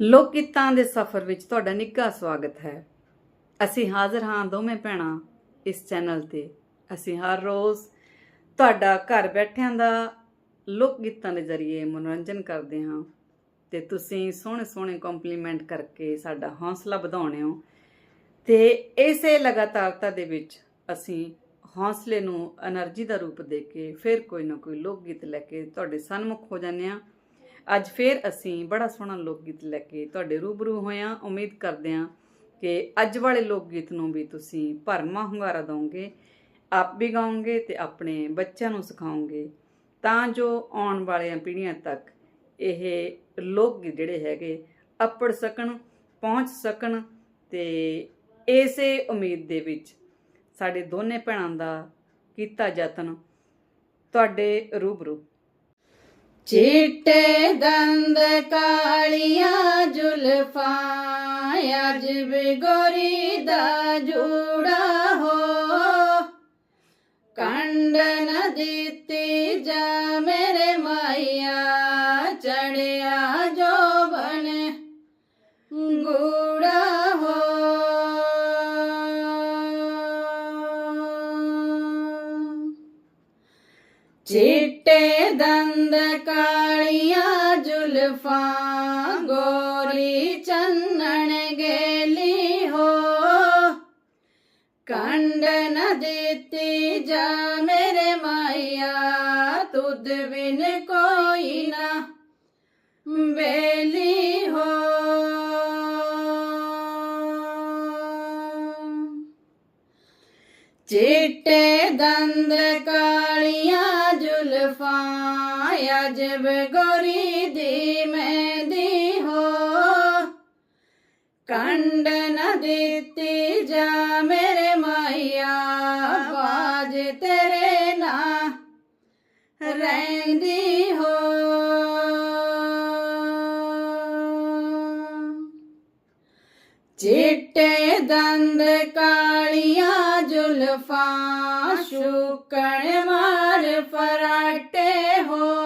ਲੋਕ ਗੀਤਾਂ ਦੇ ਸਫ਼ਰ ਵਿੱਚ ਤੁਹਾਡਾ ਨਿੱਘਾ ਸਵਾਗਤ ਹੈ। ਅਸੀਂ ਹਾਜ਼ਰ ਹਾਂ ਦੋਵੇਂ ਭੈਣਾਂ ਇਸ ਚੈਨਲ ਤੇ। ਅਸੀਂ ਹਰ ਰੋਜ਼ ਤੁਹਾਡਾ ਘਰ ਬੈਠਿਆਂ ਦਾ ਲੋਕ ਗੀਤਾਂ ਦੇ ਜ਼ਰੀਏ ਮਨੋਰੰਜਨ ਕਰਦੇ ਹਾਂ ਤੇ ਤੁਸੀਂ ਸੋਹਣੇ ਸੋਹਣੇ ਕੰਪਲੀਮੈਂਟ ਕਰਕੇ ਸਾਡਾ ਹੌਸਲਾ ਵਧਾਉਣੇ ਹੋ। ਤੇ ਇਸੇ ਲਗਾਤਾਰਤਾ ਦੇ ਵਿੱਚ ਅਸੀਂ ਹੌਸਲੇ ਨੂੰ, એનર્ਜੀ ਦਾ ਰੂਪ ਦੇ ਕੇ ਫਿਰ ਕੋਈ ਨਾ ਕੋਈ ਲੋਕ ਗੀਤ ਲੈ ਕੇ ਤੁਹਾਡੇ ਸਨਮੁਖ ਹੋ ਜਾਂਦੇ ਹਾਂ। ਅੱਜ ਫਿਰ ਅਸੀਂ ਬੜਾ ਸੋਹਣਾ ਲੋਕ ਗੀਤ ਲੈ ਕੇ ਤੁਹਾਡੇ ਰੂਬਰੂ ਹੋਇਆ ਉਮੀਦ ਕਰਦੇ ਹਾਂ ਕਿ ਅੱਜ ਵਾਲੇ ਲੋਕ ਗੀਤ ਨੂੰ ਵੀ ਤੁਸੀਂ ਭਰਮਾ ਹੁੰਗਾਰਾ ਦਿਓਗੇ, ਆਪ ਵੀ ਗਾਓਗੇ ਤੇ ਆਪਣੇ ਬੱਚਿਆਂ ਨੂੰ ਸਿਖਾਓਗੇ। ਤਾਂ ਜੋ ਆਉਣ ਵਾਲੀਆਂ ਪੀੜ੍ਹੀਆਂ ਤੱਕ ਇਹ ਲੋਕ ਗੀਤ ਜਿਹੜੇ ਹੈਗੇ ਅਪੜ ਸਕਣ, ਪਹੁੰਚ ਸਕਣ ਤੇ ਇਸੇ ਉਮੀਦ ਦੇ ਵਿੱਚ ਸਾਡੇ ਦੋਨੇ ਭੈਣਾਂ ਦਾ ਕੀਤਾ ਯਤਨ ਤੁਹਾਡੇ ਰੂਬਰੂ ਚਿੱਟੇ ਦੰਦ ਕਾਲੀਆਂ ਜ਼ੁਲਫਾਂ ਅੱਜ ਵੀ ਗੋਰੀ ਦਾ ਜੂੜਾ ਹੋ। ਕੰਡ ਨ ਦਿੱਤੀ ਜਾ ਚਿੱਟੇ ਦੰਦ ਕਾਲੀਆਂ ਜ਼ੁਲਫਾਂ, ਗੋਰੀ ਚੰਨਣ ਗੇਲੀ ਹੋ। ਕੰਡ ਨ ਦਿੱਤੀ ਜਾ ਮੇਰੇ ਮਾਇਆ, ਤੁਧ ਬਿਨ ਕੋਈ ਨਾ ਬੇਲੀ ਹੋ। ਚਿੱਟੇ ਦੰਦ ਕਾਲੀਆਂ ਜ਼ੁਲਫਾਂ ਅਜਬ ਗੋਰੀ ਦੀ ਮਹਿੰਦੀ ਹੋ। ਕੰਡ ਨ ਦਿੱਤੀ ਜਾ ਮੇਰੇ ਮਾਇਆ, ਬਾਜ ਤੇਰੇ ਨਾ। ਰਹਿੰਦੀ ਹੋ ਚਿੱਟੇ ਦੰਦ ਕਾਲੀਆਂ ਜ਼ੁਲਫਾਂ ਸ਼ੁਕਣ ਮਾਰ ਫਰਾਟੇ ਹੋ।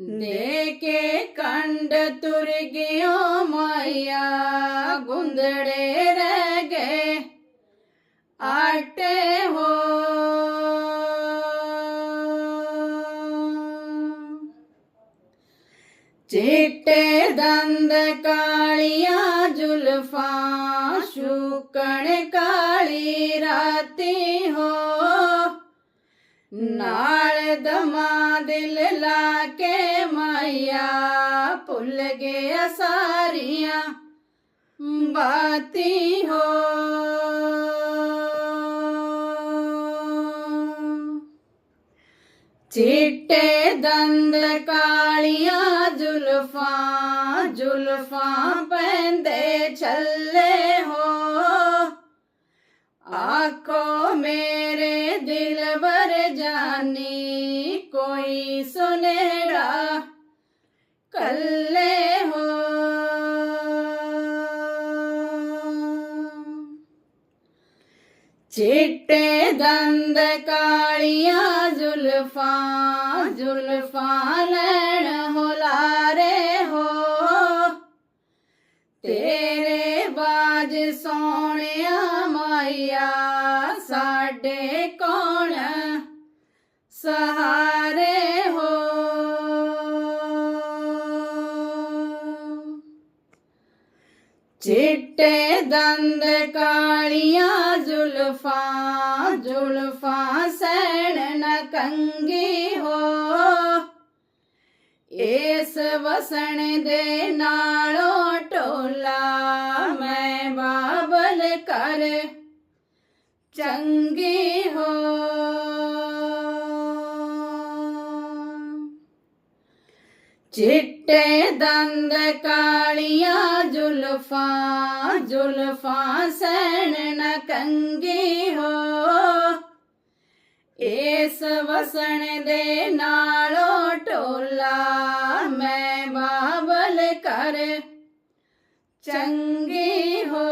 ਨੇ ਕੇ ਕੰਡ ਤੁਰ ਗਿਓ ਮਾਇਆ, ਗੁੰਦੜੇ ਰਹਿ ਗਏ। ਆਟੇ ਚਿੱਟੇ ਦੰਦ ਕਾਲੀਆਂ ਜ਼ੁਲਫਾਂ, ਸ਼ੁਕਣ ਕਾਲੀ ਰਾਤੀ ਹੋ। ਨਾਲ ਦਮਾ ਦਿਲ ਲਾ ਕੇ ਮਾਇਆ ਭੁੱਲ ਗਿਆ ਸਾਰੀਆਂ ਬਾਤੀ ਹੋ। ਚਿੱਟੇ ਦੰਦ ਕਾਲੀਆਂ ਜ਼ੁਲਫਾਂ ਜ਼ੁਲਫਾਂ ਪੈਂਦੇ ਛੱਲੇ ਹੋ ਆਖੋ ਮੇਰੇ ਦਿਲ ਬਰ ਜਾਨੀ ਕੋਈ ਸੁਨੇੜਾ ਕੱਲੇ ਹੋ ਚਿੱਟੇ ਦੰਦ ਕਾਲੀਆਂ ਜ਼ੁਲਫਾਂ ਜ਼ੁਲਫਾਂ ਲੈਣ ਚਿੱਟੇ ਦੰਦ ਕਾਲੀਆਂ ਜ਼ੁਲਫਾਂ ਜ਼ੁਲਫਾਂ ਸੈਣ ਨਾ ਕੰਗੀ ਹੋ। ਇਸ ਵਸਣ ਦੇ ਨਾਲੋਂ ਟੋਲਾ ਮੈਂ ਬਾਬਲ ਕਰ ਚੰਗੀ ਹੋ। ਚਿੱਟੇ ਦੰਦ ਕਾਲੀਆਂ ਜ਼ੁਲਫਾਂ ਜ਼ੁਲਫਾਂ ਸੈਣ ਨ ਕੰਗੀ ਹੋ। ਇਸ ਵਸਣ ਦੇ ਨਾਲੋਂ ਟੋਲਾ ਮੈਂ ਬਾਬਲ ਕਰ ਚੰਗੀ ਹੋ।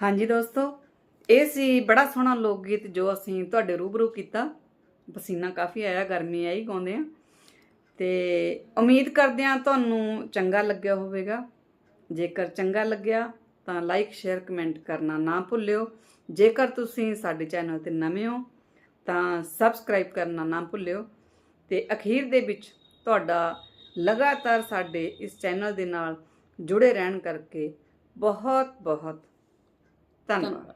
ਹਾਂਜੀ ਦੋਸਤੋ ਇਹ ਸੀ ਬੜਾ ਸੋਹਣਾ ਲੋਕ ਗੀਤ ਜੋ ਅਸੀਂ ਤੁਹਾਡੇ ਰੂਬਰੂ ਕੀਤਾ। ਪਸੀਨਾ ਕਾਫੀ ਆਇਆ, ਗਰਮੀ ਆਈ ਗਾਉਂਦੇ ਆ। ਤੇ ਉਮੀਦ ਕਰਦੇ ਆ ਤੁਹਾਨੂੰ ਚੰਗਾ ਲੱਗਿਆ ਹੋਵੇਗਾ। ਜੇਕਰ ਚੰਗਾ ਲੱਗਿਆ ਤਾਂ ਲਾਈਕ, ਸ਼ੇਅਰ, ਕਮੈਂਟ ਕਰਨਾ ਨਾ ਭੁੱਲਿਓ। ਜੇਕਰ ਤੁਸੀਂ ਸਾਡੇ ਚੈਨਲ ਤੇ ਨਵੇਂ ਹੋ ਤਾਂ ਸਬਸਕ੍ਰਾਈਬ ਕਰਨਾ ਨਾ ਭੁੱਲਿਓ। ਤੇ ਅਖੀਰ ਦੇ ਵਿੱਚ ਤੁਹਾਡਾ ਲਗਾਤਾਰ ਸਾਡੇ ਇਸ ਚੈਨਲ ਦੇ ਨਾਲ ਜੁੜੇ ਰਹਿਣ ਕਰਕੇ ਬਹੁਤ ਬਹੁਤ ਧੰਨਵਾਦ। ਧੰਨਵਾਦ।